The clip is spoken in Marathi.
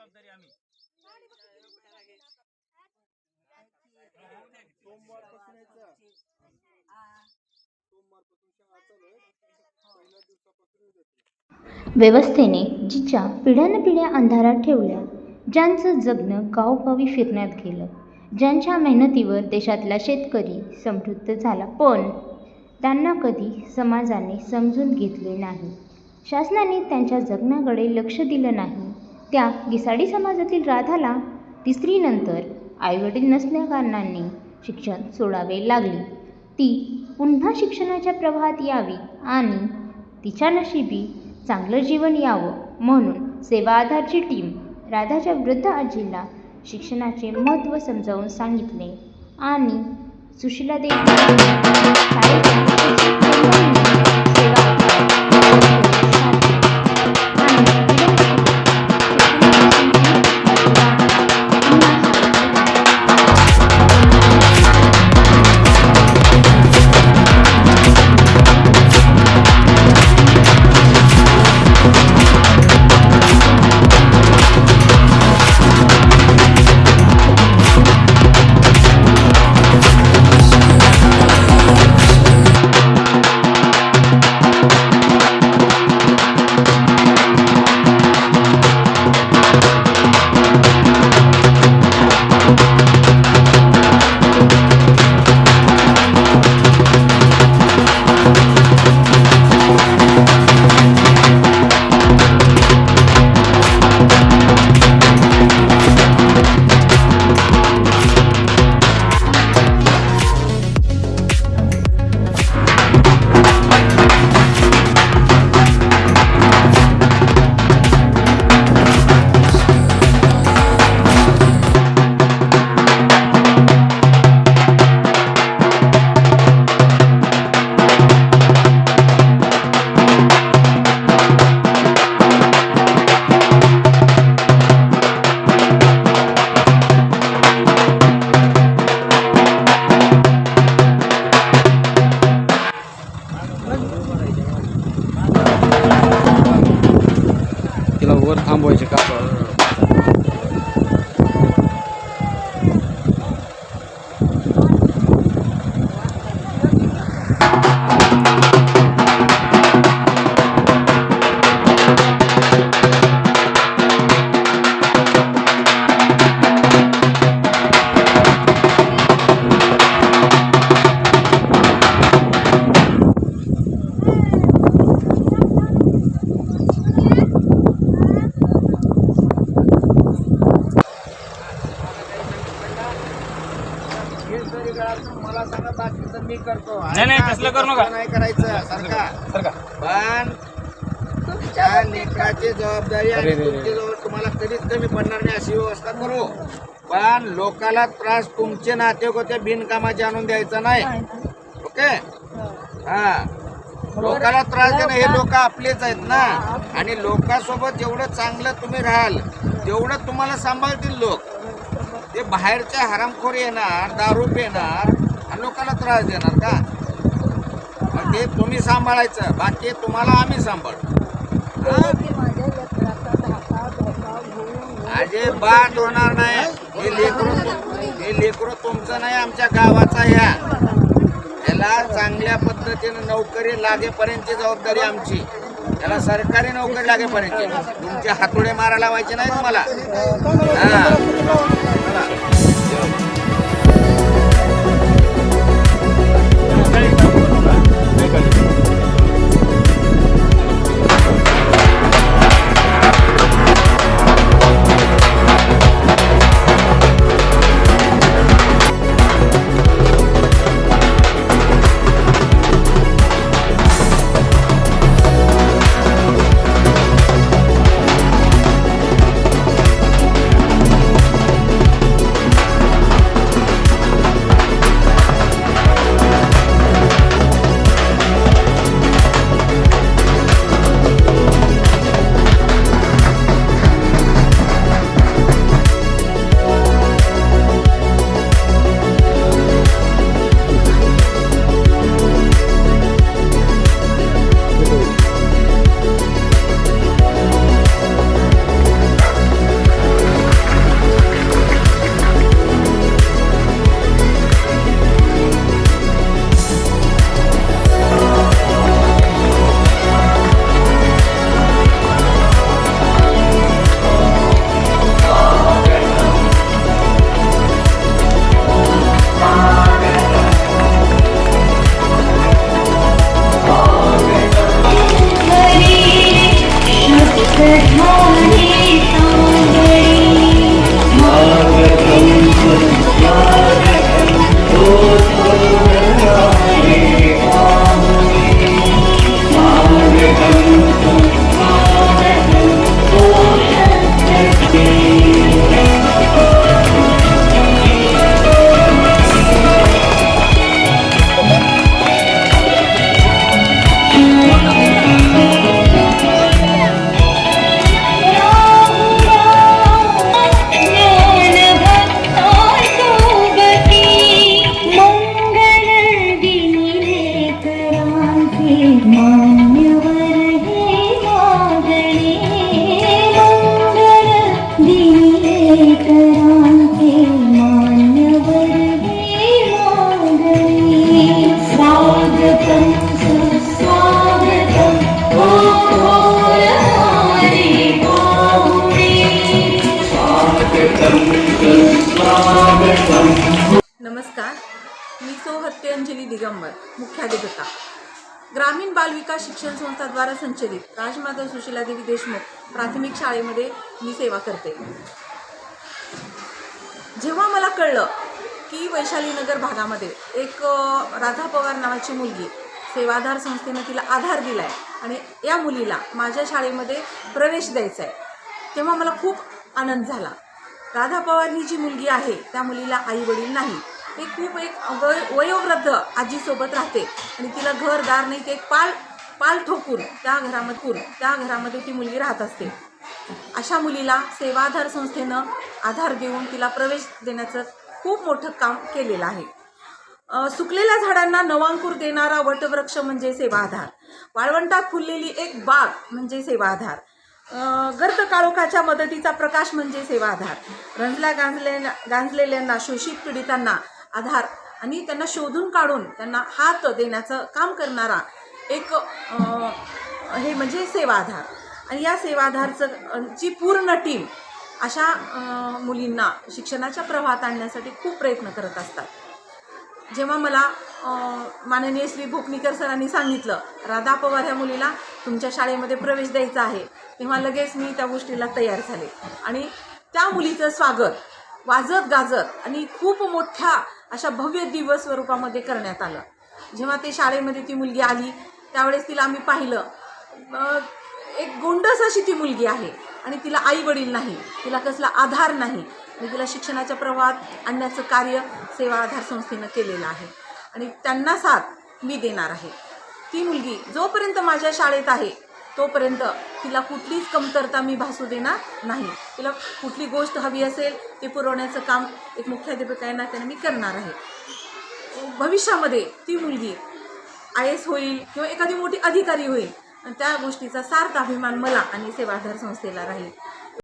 जबाबदारी आम्ही. सोमवारपासून यायचं. सोमवारपासून शाळा चालू आहे. पहिल्या दिवसापासून येऊ देते व्यवस्थेने जिच्या पिढ्यानपिढ्या अंधारात ठेवल्या ज्यांचं जगणं गावोगावी फिरण्यात गेलं ज्यांच्या मेहनतीवर देशातला शेतकरी समृद्ध झाला. पण त्यांना कधी समाजाने समजून घेतले नाही. शासनाने त्यांच्या जगण्याकडे लक्ष दिलं नाही. त्या गिसाडी समाजातील राधाला तिसरीनंतर आईवडील नसल्याकारणाने शिक्षण सोडावे लागले. ती पुन्हा शिक्षणाच्या प्रवाहात यावी आणि तिच्या नशिबी चांगलं जीवन यावं म्हणून सेवा आधारची टीम राधाच्या वृद्ध आजीला शिक्षणाचे महत्त्व समजावून सांगितले आणि सुशीला देवी वर थांबवायचे कापड मी करतो. नाही, नाही, तसलं करू नका. नाही करायचं सारखा. सर का पण तुमच्या लेकराची जबाबदारी आणि तुमची जवळ तुम्हाला कधीच कमी पडणार नाही अशी व्यवस्था करू. पण लोकाला त्रास तुमचे नाते होते बिनकामाचे आणून द्यायचा नाही. ओके? हा. लोकाला त्रास देणं हे लोक आपलेच आहेत ना. आणि लोकांसोबत जेवढं चांगलं तुम्ही राहाल तेवढं तुम्हाला सांभाळतील लोक. ते बाहेरच्या हरामखोर येणार दारू पिणार आणि लोकांना त्रास देणार का? ते तुम्ही सांभाळायचं बाकी तुम्हाला आम्ही सांभाळ. बाट होणार नाही. हे लेकरू हे लेकरू तुमचं नाही आमच्या गावाचा ह्या याला चांगल्या पद्धतीने नोकरी लागेपर्यंतची जबाबदारी आमची. त्याला सरकारी नोकरी लागेपर्यंतची. तुमचे हातोडे मारायला व्हायचे नाही तुम्हाला. हा. मी सौ हत्यंजली दिगंबर मुख्याधिकता ग्रामीण बालविकास शिक्षण संस्थाद्वारा संचलित राजमाता सुशीलादेवी देशमुख प्राथमिक शाळेमध्ये मी सेवा करते. जेव्हा मला कळलं की वैशालीनगर भागामध्ये एक राधा पवार नावाची मुलगी सेवाधार संस्थेनं तिला आधार दिला आहे आणि या मुलीला माझ्या शाळेमध्ये प्रवेश द्यायचा आहे तेव्हा मला खूप आनंद झाला. राधा पवार ही जी मुलगी आहे त्या मुलीला आई वडील नाही. ते खूप एक वय वयोवृद्ध आजीसोबत राहते. आणि तिला घरदार नाही ते एक पाल पाल ठोकून त्या घरामध्ये त्या घरामध्ये ती मुलगी राहत असते. अशा मुलीला सेवाधार संस्थेनं आधार देऊन तिला प्रवेश देण्याचं खूप मोठं काम केलेलं आहे. सुकलेल्या झाडांना नवांकूर देणारा वटवृक्ष म्हणजे सेवाधार. वाळवंटात फुललेली एक बाग म्हणजे सेवाधार. अ, गर्द काळोखाच्या मदतीचा प्रकाश म्हणजे सेवाधार. रंजल्या गांजलेल्या गांजलेल्यांना शोषित पीडितांना आधार आणि त्यांना शोधून काढून त्यांना हात देण्याचं काम करणारा एक हे म्हणजे सेवाधार. आणि या सेवाधारचं ची पूर्ण टीम अशा मुलींना शिक्षणाच्या प्रवाहात आणण्यासाठी खूप प्रयत्न करत असतात. जेव्हा मला माननीय श्री भोकनीकर सरांनी सांगितलं राधा पवार ह्या मुलीला तुमच्या शाळेमध्ये प्रवेश द्यायचा आहे तेव्हा लगेच मी त्या गोष्टीला तयार झाले. आणि त्या मुलीचं स्वागत वाजत गाजत आणि खूप मोठ्या अशा भव्य दिवस स्वरूपामध्ये करण्यात आलं. जेव्हा ते शाळेमध्ये ती मुलगी आली त्यावेळेस तिला आम्ही पाहिलं. एक गोंडस अशी ती मुलगी आहे आणि तिला आई वडील नाही तिला कसला आधार नाही. आणि तिला शिक्षणाच्या प्रवाहात आणण्याचं कार्य सेवा आधार संस्थेनं केलेलं आहे. आणि त्यांना साथ मी देणार आहे. ती मुलगी जोपर्यंत माझ्या शाळेत आहे तोपर्यंत तिला कुठलीच कमतरता मी भासू देणार नाही. तिला कुठली गोष्ट हवी असेल ते पुरवण्याचं काम एक मुख्याध्यापक आहे ना त्याने मी करणार आहे. भविष्यामध्ये ती मुलगी आय एस होईल किंवा एखादी मोठी अधिकारी होईल. आणि त्या गोष्टीचा सार्थ अभिमान मला आणि सेवाधार संस्थेला राहील.